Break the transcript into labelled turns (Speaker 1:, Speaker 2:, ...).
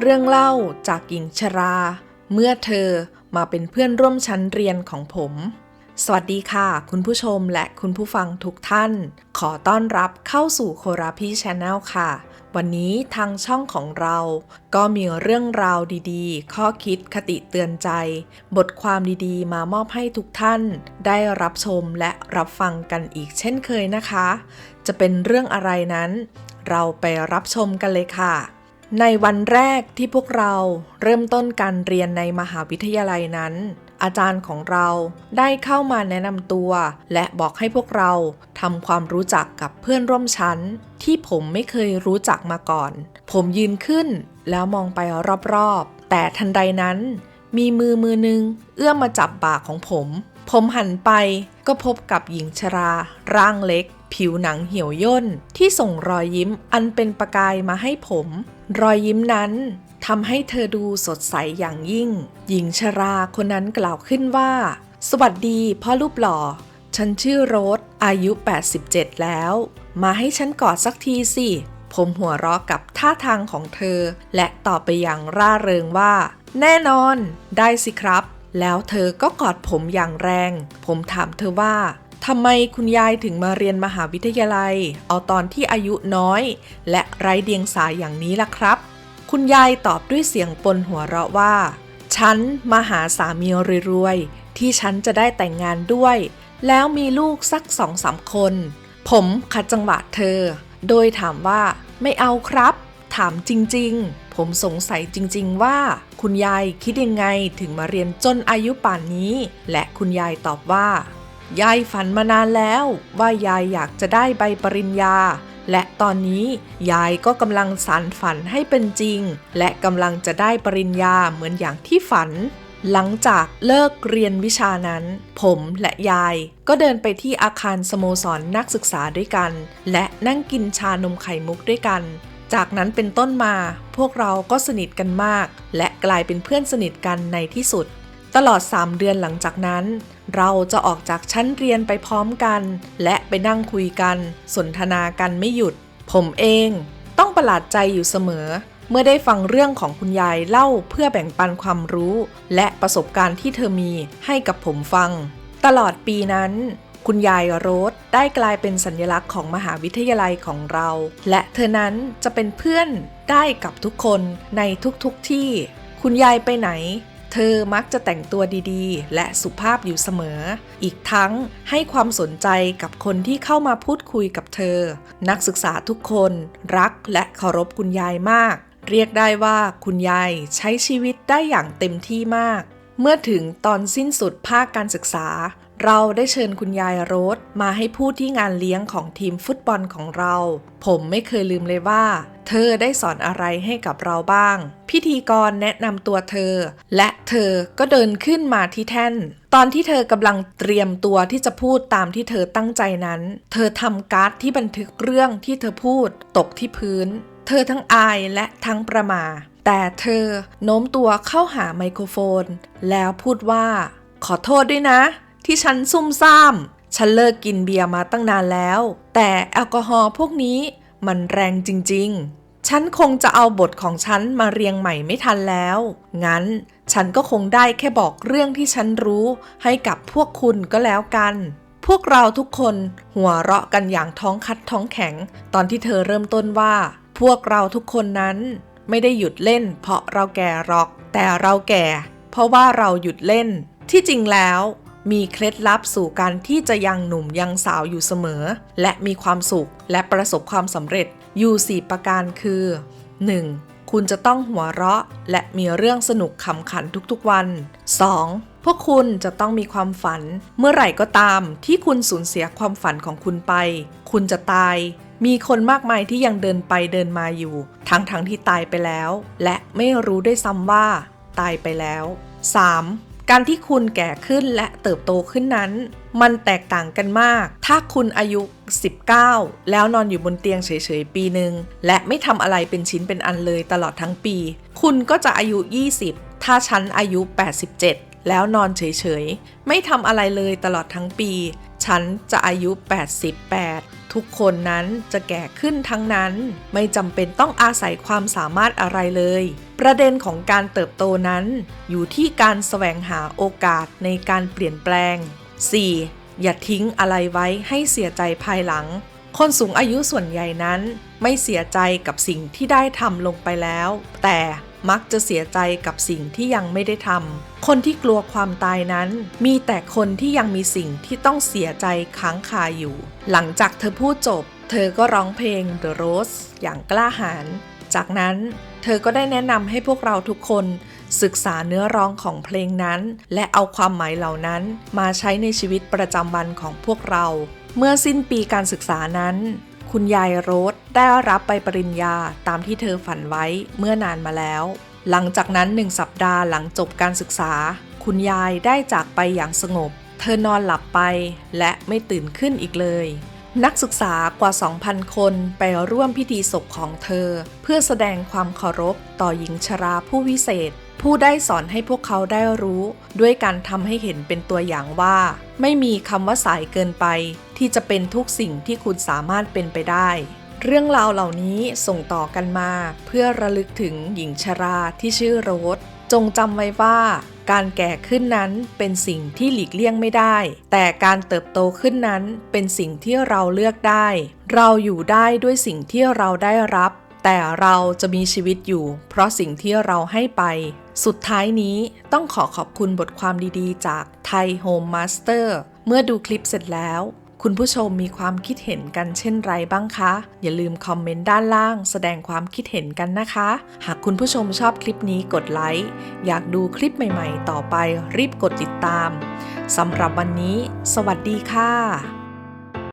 Speaker 1: เรื่องเล่าจากหญิงชรา เมื่อเธอมาเป็นเพื่อนร่วมชั้นเรียนของผม สวัสดีค่ะ คุณผู้ชมและคุณผู้ฟังทุกท่าน ขอต้อนรับเข้าสู่โคราพีชแนลค่ะ วันนี้ทางช่องของเรา ก็มีเรื่องราวดีๆ ข้อคิดคติเตือนใจ บทความดีๆ มามอบให้ทุกท่าน ได้รับชมและรับฟังกันอีกเช่นเคยนะคะ จะเป็นเรื่องอะไรนั้น เราไปรับชมกันเลยค่ะ ในวันแรกที่พวกเราเริ่มต้นการเรียนในมหาวิทยาลัยนั้น อาจารย์ของเราได้เข้ามาแนะนำตัว และบอกให้พวกเราทำความรู้จักกับเพื่อนร่วมชั้น ที่ผมไม่เคยรู้จักมาก่อน ผมยืนขึ้นแล้วมองไปรอบๆ แต่ทันใดนั้น มีมือมือหนึ่งเอื้อมมาจับบ่าของผม ผมหันไปก็พบกับหญิงชรา ร่างเล็ก ผิวหนังเหี่ยวย่นที่ส่งรอยยิ้มอันเป็นประกายมาให้ผม รอยยิ้มนั้นทำให้เธอดูสดใสอย่างยิ่ง หญิงชราคนนั้นกล่าวขึ้นว่า สวัสดีพ่อรูปหล่อ ฉันชื่อโรสอายุ 87 แล้ว มาให้ฉันกอดสักทีสิ ผมหัวเราะกับท่าทางของเธอ และตอบไปอย่างร่าเริงว่า แน่นอน ได้สิครับ แล้วเธอก็กอดผมอย่างแรง ผมถามเธอว่า ทำไมคุณยายถึงมาเรียนมหาวิทยาลัย เอาตอนที่อายุน้อย และไร้เดียงสาอย่างนี้ล่ะครับ คุณยายตอบด้วยเสียงปนหัวเราะว่า ฉันมาหาสามีรวยๆ ที่ฉันจะได้แต่งงานด้วย แล้วมีลูกสักสองสามคน ผมขัดจังหวะเธอ โดยถามว่าไม่เอาครับ ถามจริงๆ ผมสงสัยจริงๆว่า คุณยายคิดยังไงถึงมาเรียนจนอายุป่านนี้ และคุณยายตอบว่า ยายฝันมานานแล้วว่ายายอยากจะได้ใบปริญญา และตอนนี้ยายก็กำลังสานฝันให้เป็นจริง และกำลังจะได้ปริญญาเหมือนอย่างที่ฝัน หลังจากเลิกเรียนวิชานั้น ผมและยายก็เดินไปที่อาคารสโมสรนนักศึกษาด้วยกัน และนั่งกินชานมไข่มุกด้วยกัน จากนั้นเป็นต้นมา พวกเราก็สนิทกันมาก และกลายเป็นเพื่อนสนิทกันในที่สุด ตลอด 3 เดือนหลังจากนั้น เราจะออกจากชั้นเรียนไปพร้อมกัน และไปนั่งคุยกัน สนทนากันไม่หยุด ผมเองต้องประหลาดใจอยู่เสมอ เมื่อได้ฟังเรื่องของคุณยายเล่าเพื่อแบ่งปันความรู้ และประสบการณ์ที่เธอมีให้กับผมฟัง ตลอดปีนั้น คุณยายโรสได้กลายเป็นสัญลักษณ์ของมหาวิทยาลัยของเรา และเธอนั้นจะเป็นเพื่อนได้กับทุกคนในทุกๆทที่ คุณยายไปไหน เธอมักจะแต่งตัวดีๆ และสุภาพอยู่เสมอ อีกทั้งให้ความสนใจกับคนที่เข้ามาพูดคุยกับเธอ นักศึกษาทุกคนรักและเคารพคุณยายมาก เรียกได้ว่าคุณยายใช้ชีวิตได้อย่างเต็มที่มาก เมื่อถึงตอนสิ้นสุดภาคการศึกษา เราได้เชิญคุณยายโรสมาให้พูดที่งานเลี้ยงของทีมฟุตบอลของเรา ผมไม่เคยลืมเลยว่า เธอได้สอนอะไรให้กับเราบ้าง พิธีกรแนะนำตัวเธอ และเธอก็เดินขึ้นมาที่แท่น ตอนที่เธอกำลังเตรียมตัวที่จะพูดตามที่เธอตั้งใจนั้น เธอทำการ์ดที่บันทึกเรื่องที่เธอพูด ตกที่พื้น เธอทั้งอายและทั้งประมา แต่เธอโน้มตัวเข้าหาไมโครโฟน แล้วพูดว่า ขอโทษด้วยนะ ที่ฉันซุ่มซ่าม ฉันเลิกกินเบียร์มาตั้งนานแล้ว แต่แอลกอฮอล์พวกนี้มันแรงจริง ๆ ฉันคงจะเอาบทของฉันมาเรียงใหม่ไม่ทันแล้ว งั้นฉันก็คงได้แค่บอกเรื่องที่ฉันรู้ให้กับพวกคุณก็แล้วกัน พวกเราทุกคนหัวเราะกันอย่างท้องคัดท้องแข็ง ตอนที่เธอเริ่มต้นว่า พวกเราทุกคนนั้นไม่ได้หยุดเล่น เพราะเราแก่หรอก แต่เราแก่ เพราะว่าเราหยุดเล่น ที่จริงแล้ว มีเคล็ดลับสู่การที่จะยังหนุ่มยังสาวอยู่เสมอ และมีความสุขและประสบความสำเร็จอยู่ 4 ประการคือ 1. คุณจะต้องหัวเราะ และมีเรื่องสนุกขำขันทุกๆวัน 2. พวกคุณจะต้องมีความฝัน เมื่อไหร่ก็ตามที่คุณสูญเสียความฝันของคุณไป คุณจะตาย มีคนมากมายที่ยังเดินไปเดินมาอยู่ ทั้งทั้งที่ตายไปแล้ว และไม่รู้ด้วยซ้ำว่า ตายไปแล้ว 3. การที่คุณแก่ขึ้นและเติบโตขึ้นนั้น มันแตกต่างกันมาก ถ้าคุณอายุ 19 แล้วนอนอยู่บนเตียงเฉยๆ ปีหนึ่งและไม่ทำอะไรเป็นชิ้นเป็นอันเลยตลอดทั้งปี คุณก็จะอายุ 20 ถ้าฉันอายุ 87 แล้วนอนเฉยๆ ไม่ทำอะไรเลยตลอดทั้งปี ฉันจะอายุ 88 ทุกคนนั้นจะแก่ขึ้นทั้งนั้น ไม่จำเป็นต้องอาศัยความสามารถอะไรเลย ประเด็นของการเติบโตนั้น อยู่ที่การแสวงหาโอกาสในการเปลี่ยนแปลง 4. อย่าทิ้งอะไรไว้ให้เสียใจภายหลัง คนสูงอายุส่วนใหญ่นั้น ไม่เสียใจกับสิ่งที่ได้ทำลงไปแล้ว แต่ มักจะเสียใจกับสิ่งที่ยังไม่ได้ทำ คนที่กลัวความตายนั้น มีแต่คนที่ยังมีสิ่งที่ต้องเสียใจค้างคาอยู่ หลังจากเธอพูดจบ เธอก็ร้องเพลง The Rose อย่างกล้าหาญ จากนั้นเธอก็ได้แนะนำให้พวกเราทุกคนศึกษาเนื้อร้องของเพลงนั้น และเอาความหมายเหล่านั้นมาใช้ในชีวิตประจำวันของพวกเรา เมื่อสิ้นปีการศึกษานั้น คุณยายโรสได้รับใบปริญญาตามที่เธอฝันไว้เมื่อนานมาแล้ว หลังจากนั้นหนึ่งสัปดาห์หลังจบการศึกษา คุณยายได้จากไปอย่างสงบ เธอนอนหลับไปและไม่ตื่นขึ้นอีกเลย นักศึกษากว่า 2,000 คนไปร่วมพิธีศพของเธอ เพื่อแสดงความเคารพต่อหญิงชราผู้วิเศษ ผู้ได้สอนให้พวกเขาได้รู้ ด้วยการทำให้เห็นเป็นตัวอย่างว่า ไม่มีคำว่าสายเกินไป ที่จะเป็นทุกสิ่งที่คุณสามารถเป็นไปได้ เรื่องราวเหล่านี้ส่งต่อกันมา เพื่อระลึกถึงหญิงชราที่ชื่อโรสจงจำไว้ว่าการแก่ขึ้นนั้นเป็นสิ่งที่หลีกเลี่ยงไม่ได้ แต่การเติบโตขึ้นนั้นเป็นสิ่งที่เราเลือกได้ เราอยู่ได้ด้วยสิ่งที่เราได้รับ แต่เราจะมีชีวิตอยู่ เพราะสิ่งที่เราให้ไป สุดท้ายนี้ต้องขอขอบคุณบทความดีๆ จากไทยโฮมมาสเตอร์เมื่อดูคลิปเสร็จแล้ว คุณผู้ชมมีความคิดเห็นกันเช่นไรบ้างคะ อย่าลืมคอมเมนต์ด้านล่าง แสดงความคิดเห็นกันนะคะ หากคุณผู้ชมชอบคลิปนี้กดไลค์ อยากดูคลิปใหม่ๆ ต่อไปรีบกดติดตามสำหรับวันนี้ สวัสดีค่ะ